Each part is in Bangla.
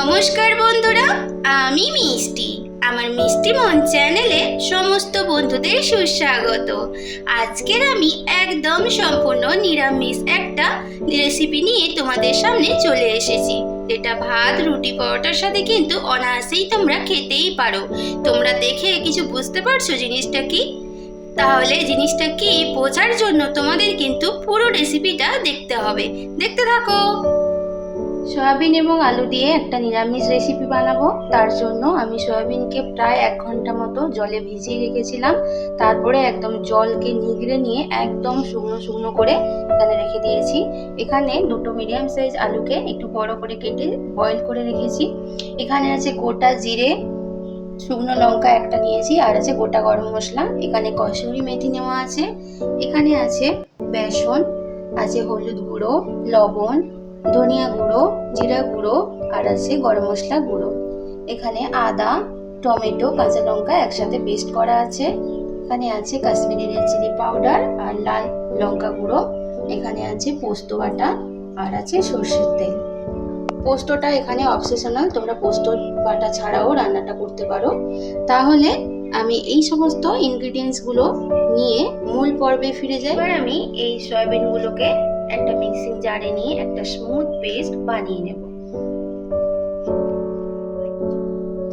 নমস্কার বন্ধুরা, আমি মিষ্টি। আমার মিষ্টি মন চ্যানেলে সমস্ত বন্ধুদের সুস্বাগত। আজকের আমি একদম সম্পূর্ণ নিরামিষ একটা রেসিপি নিয়ে তোমাদের সামনে চলে এসেছি। এটা ভাত, রুটি, পরোটার সাথে কিন্তু অনায়াসেই তোমরা খেতেই পারো। তোমরা দেখে কিছু বুঝতে পারছ জিনিসটা কি? তাহলে জিনিসটা কি বোঝার জন্য তোমাদের কিন্তু পুরো রেসিপিটা দেখতে হবে। দেখতে থাকো। সয়াবিন এবং আলু দিয়ে একটা নিরামিষ রেসিপি বানাবো। তার জন্য আমি সয়াবিনকে প্রায় এক ঘণ্টা মতো জলে ভিজিয়ে রেখেছিলাম। তারপরে একদম জলকে নিগড়ে নিয়ে একদম শুকনো শুকনো করে এখানে রেখে দিয়েছি। এখানে দুটো মিডিয়াম সাইজ আলুকে একটু বড় করে কেটে বয়েল করে রেখেছি। এখানে আছে গোটা জিরে, শুকনো লঙ্কা একটা নিয়েছি, আর আছে গোটা গরম মশলা। এখানে কসুরি মেথি নেওয়া আছে। এখানে আছে বেসন, আছে হলুদ গুঁড়ো, লবণ ধনিয়া গুঁড়ো, জিরা গুঁড়ো আর আছে গরম মশলা গুঁড়ো। এখানে আদা, টমেটো, কাঁচা লঙ্কা একসাথে পেস্ট করা আছে। এখানে আছে কাশ্মীরি রেড চিলি পাউডার আর লাল লঙ্কা গুঁড়ো। এখানে আছে পোস্ত বাটা আর আছে সর্ষের তেল। পোস্তটা এখানে অবসেশনাল তোমরা পোস্ত বাটা ছাড়াও রান্নাটা করতে পারো। তাহলে আমি এই সমস্ত ইনগ্রিডিয়েন্টসগুলো নিয়ে মূল পর্বে ফিরে যাই। এবার আমি এই সয়াবিনগুলোকে একটা মিক্সিং জারে নিয়ে একটা স্মুথ পেস্ট বানিয়ে নেব।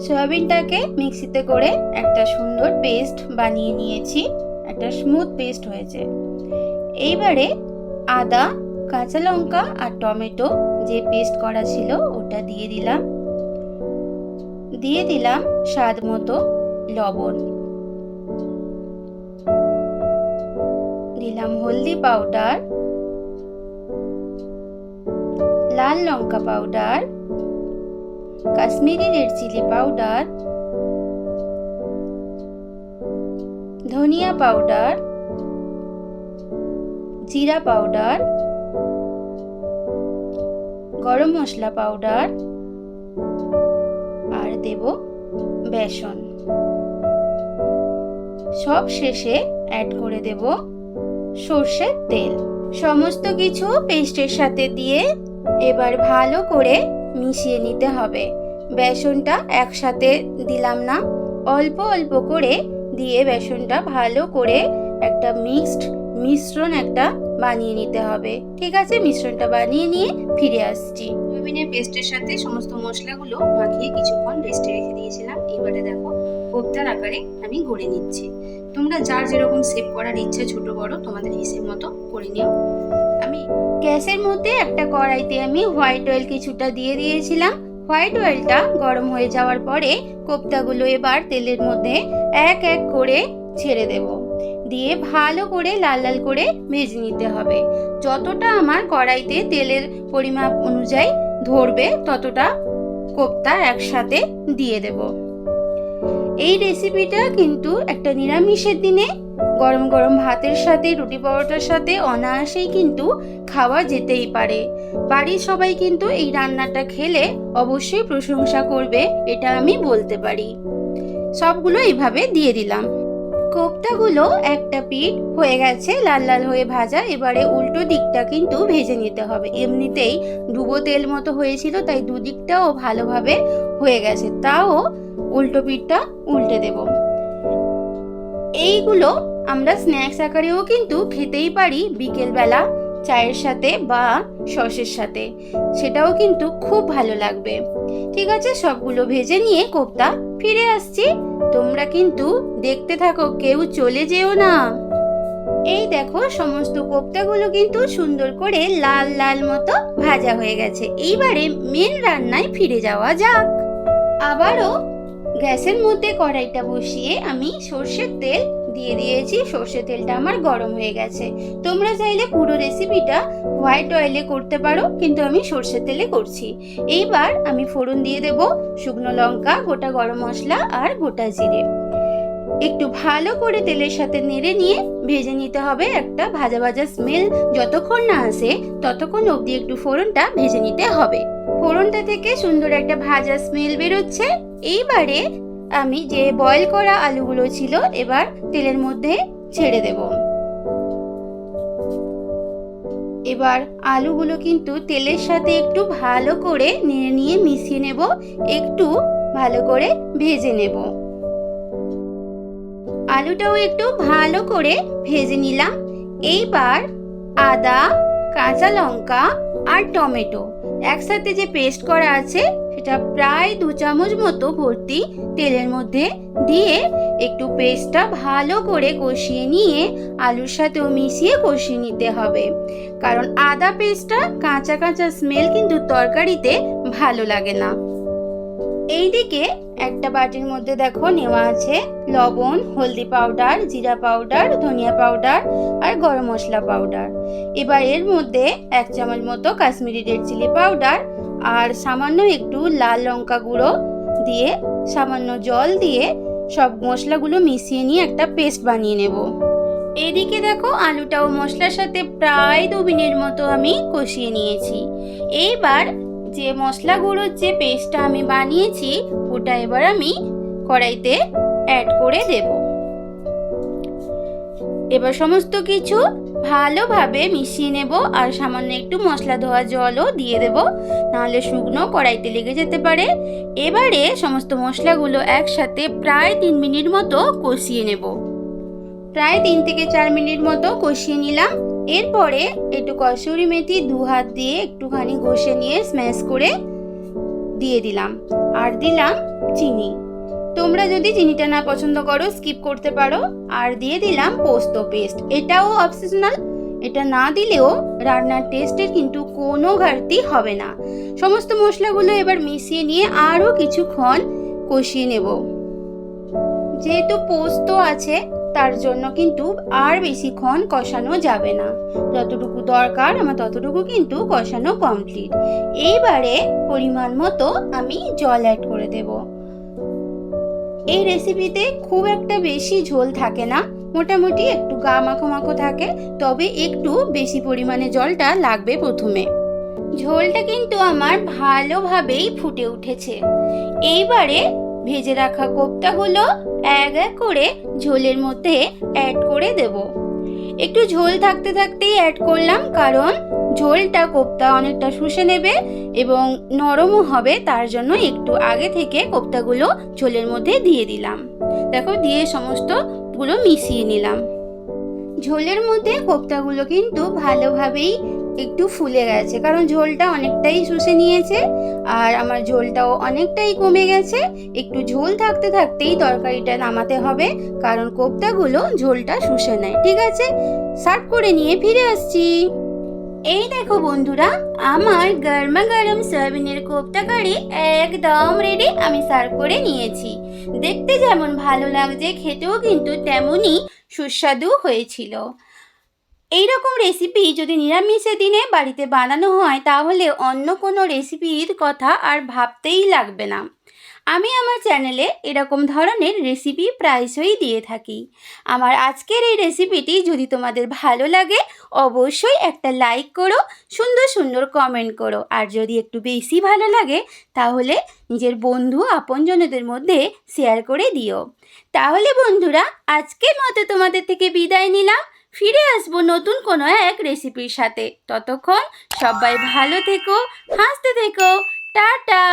সয়াবিনটাকে মিক্সিতে করে একটা সুন্দর পেস্ট বানিয়ে নিয়েছি, একটা স্মুথ পেস্ট হয়েছে। এইবারে আদা, কাঁচা লঙ্কা আর টমেটো যে পেস্ট করা ছিল ওটা দিয়ে দিলাম। দিয়ে দিলাম স্বাদ মতো লবণ। দিলাম হলদি পাউডার লাল লঙ্কা powder Kashmiri red chili powder ধনিয়া পাউডার জিরা পাউডার গরম মশলা পাউডার আর দেব বেসন। সব শেষে অ্যাড করে দেব সর্ষের তেল। সমস্ত কিছু পেস্টের সাথে দিয়ে এবার ভালো করে মিশিয়ে নিতে হবে। বেসনটা একসাথে দিলাম না। অল্প অল্প করে দিয়ে বেসনটা ভালো করে একটা মিক্সড মিশ্রণ একটা বানিয়ে নিতে হবে। ঠিক আছে, মিশ্রণটা বানিয়ে নিয়ে ফিরে আসছি। সয়াবিনের পেস্টের সাথে সমস্ত মশলাগুলো মাখিয়ে কিছুক্ষণ রেস্টে রেখে দিয়েছিলাম। এবারে দেখো কোপ্তার আকারে আমি গড়ে নিচ্ছি। তোমরা যার যেরকম সেভ করার ইচ্ছা ছোট বড়, তোমাদের হিসেব মতো করে নিও। গ্যাসের মধ্যে একটা কড়াইতে আমি হোয়াইট অয়েল কিছুটা দিয়ে দিয়েছিলাম। হোয়াইট অয়েলটা গরম হয়ে যাওয়ার পরে কোপ্তাগুলো এবার তেলের মধ্যে এক এক করে ছেড়ে দেব। দিয়ে ভালো করে লাল লাল করে ভেজে নিতে হবে। যতটা আমার কড়াইতে তেলের পরিমাপ অনুযায়ী ধরবে, ততটা কোপ্তা একসাথে দিয়ে দেব। এই রেসিপিটা কিন্তু একটা নিরামিষের দিনে গরম গরম ভাতের সাথে, রুটি পরোটার সাথে অনায়াসেই কিন্তু খাওয়া যেতেই পারে। বাড়ির সবাই কিন্তু এই রান্নাটা খেলে অবশ্যই প্রশংসা করবে, এটা আমি বলতে পারি। সবগুলো এইভাবে দিয়ে দিলাম। কোপ্তাগুলো একটা পিঠ হয়ে গেছে, লাল লাল হয়ে ভাজা, এবারে উল্টো দিকটা কিন্তু ভেজে নিতে হবে। এমনিতেই ডুবো তেল মতো হয়েছিল, তাই দুদিকটাও ভালোভাবে হয়ে গেছে। তাও উল্টো পিঠটা উল্টে দেব। এইগুলো আমরা স্ন্যাক্স আকারেও কিন্তু খেতেই পারি বিকেলবেলা, চায়ের সাথে বা সসের সাথে। সেটাও কিন্তু খুব ভালো লাগবে। ঠিক আছে, সবগুলো ভেজে নিয়ে কোপ্তা, ফিরে আসছি। তোমরা কিন্তু দেখতে থাকো, কেউ চলে যেও না। এই দেখো, সমস্ত কোপ্তাগুলো কিন্তু সুন্দর করে লাল লাল মতো ভাজা হয়ে গেছে। এইবারে মেন রান্নায় ফিরে যাওয়া যাক। আবারও গ্যাসের মধ্যে কড়াইটা বসিয়ে আমি সর্ষের তেল দিয়ে দিয়েছি, সর্ষের তেলটা আমার গরম হয়ে গেছে। তোমরা চাইলে পুরো রেসিপিটা হোয়াইট অয়েলে করতে পারো, কিন্তু আমি সর্ষের তেলে করছি। এইবার আমি ফোড়ন দিয়ে দেব শুকনো লঙ্কা, গোটা গরম মশলা আর গোটা জিরে। একটু ভালো করে তেলের সাথে নেড়ে নিয়ে ভেজে নিতে হবে একটা ভাজা ভাজা স্মেল যতক্ষণ না আসে, ততক্ষণ অবধি একটু ফোড়নটা ভেজে নিতে হবে। ফোড়নটা থেকে সুন্দর একটা ভাজা স্মেল বেরোচ্ছে। এইবারে আমি যে বয়েল করা আলুগুলো ছিল এবার তেলের মধ্যে ছেড়ে দেব। এবার আলুগুলো কিন্তু তেলের সাথে একটু ভালো করে নেড়ে নিয়ে মিশিয়ে নেব, একটু ভালো করে ভেজে নেব। আলুটাও একটু ভালো করে ভেজে নিলাম। এইবার আদা, কাঁচা লঙ্কা আর টমেটো একসাথে যে পেস্ট করা আছে, সেটা প্রায় দু চামচ মতো ভর্তি তেলের মধ্যে দিয়ে একটু পেস্টটা ভালো করে কষিয়ে নিয়ে আলুর সাথেও মিশিয়ে কষিয়ে নিতে হবে। কারণ আদা পেস্টটা কাঁচা কাঁচা স্মেল কিন্তু তরকারিতে ভালো লাগে না। এইদিকে একটা বাটির মধ্যে দেখো নেওয়া আছে লবণ, হলদি পাউডার জিরা পাউডার ধনিয়া পাউডার আর গরম মশলা পাউডার এবার এর মধ্যে এক চামচ মতো কাশ্মীরি রেড চিলি পাউডার আর সামান্য একটু লাল লঙ্কা গুঁড়ো দিয়ে, সামান্য জল দিয়ে সব মশলাগুলো মিশিয়ে নিয়ে একটা পেস্ট বানিয়ে নেব। এদিকে দেখো আলুটাও মশলার সাথে প্রায় দু মিনিট মতো আমি কষিয়ে নিয়েছি। এইবার যে মশলা গুঁড়োর যে পেস্টটা আমি বানিয়েছি, ওটা এবার আমি কড়াইতে অ্যাড করে দেব। এবার সমস্ত কিছু ভালোভাবে মিশিয়ে নেব আর সামান্য একটু মশলা ধোয়া জলও দিয়ে দেব, নাহলে শুকনো কড়াইতে লেগে যেতে পারে। এবারে সমস্ত মশলাগুলো একসাথে প্রায় তিন মিনিট মতো কষিয়ে নেব। প্রায় তিন থেকে চার মিনিট মতো কষিয়ে নিলাম। এরপরে একটু কসুরি মেথি দু হাত দিয়ে একটুখানি ঘষে নিয়ে স্ম্যাশ করে দিয়ে দিলাম। আর দিলাম চিনি। তোমরা যদি চিনিটা না পছন্দ করো স্কিপ করতে পারো। আর দিয়ে দিলাম পোস্ত পেস্ট। এটাও অপশনাল এটা না দিলেও রান্নার টেস্টের কিন্তু কোনো ঘাটতি হবে না। সমস্ত মশলাগুলো এবার মিশিয়ে নিয়ে আরও কিছুক্ষণ কষিয়ে নেব। যেহেতু পোস্ত আছে তার জন্য কিন্তু আর বেশিক্ষণ কষানো যাবে না। যতটুকু দরকার আমার ততটুকু কিন্তু কষানো কমপ্লিট এইবারে পরিমাণ মতো আমি জল অ্যাড করে দেব। এই রেসিপিতে খুব একটা বেশি ঝোল থাকে না, মোটামুটি একটু গা মাখো মাখো থাকে, তবে একটু বেশি পরিমাণে জলটা লাগবে প্রথমে। ঝোলটা কিন্তু আমার ভালোভাবেই ফুটে উঠেছে। এইবারে ভেজে রাখা কোপ্তাগুলো এক এক করে ঝোলের মধ্যে অ্যাড করে দেব। একটু ঝোল থাকতে থাকতেই অ্যাড করলাম, কারণ ঝোলটা কোপ্তা অনেকটা শুষে নেবে এবং নরমও হবে, তার জন্য একটু আগে থেকে কোপ্তাগুলো ঝোলের মধ্যে দিয়ে দিলাম। দেখো, দিয়ে সমস্তগুলো মিশিয়ে নিলাম। ঝোলের মধ্যে কোপ্তাগুলো কিন্তু ভালোভাবেই একটু ফুলে গেছে। কারণ ঝোলটা অনেকটাই শুষে নিয়েছে আর আমার ঝোলটাও অনেকটাই কমে গেছে। একটু ঝোল থাকতে থাকতেই তরকারিটা নামাতে হবে, কারণ কোপ্তাগুলো ঝোলটা শুষে নেয়। ঠিক আছে? সার্ভ করে নিয়ে ফিরে আসছি। এই দেখো বন্ধুরা, আমার গরমা গরম সয়াবিনের কোপ্তা কারি একদম রেডি আমি সার্ভ করে নিয়েছি। দেখতে যেমন ভালো লাগছে, খেতেও কিন্তু তেমনই সুস্বাদু হয়েছিল। এই রকম রেসিপি যদি নিরামিষের দিনে বাড়িতে বানানো হয়, তাহলে অন্য কোনো রেসিপির কথা আর ভাবতেই লাগবে না। আমি আমার চ্যানেলে এরকম ধরনের রেসিপি প্রায়শই দিয়ে থাকি। আমার আজকের এই রেসিপিটি যদি তোমাদের ভালো লাগে, অবশ্যই একটা লাইক করো, সুন্দর সুন্দর কমেন্ট করো। আর যদি একটু বেশি ভালো লাগে, তাহলে নিজের বন্ধু, আপনজনদের মধ্যে শেয়ার করে দিও। তাহলে বন্ধুরা, আজকের মতো তোমাদের থেকে বিদায় নিলাম। ফিরে আসব নতুন কোনো এক রেসিপির সাথে। ততক্ষণ সবাই ভালো থেকো হাসতে থেকো। টাটা!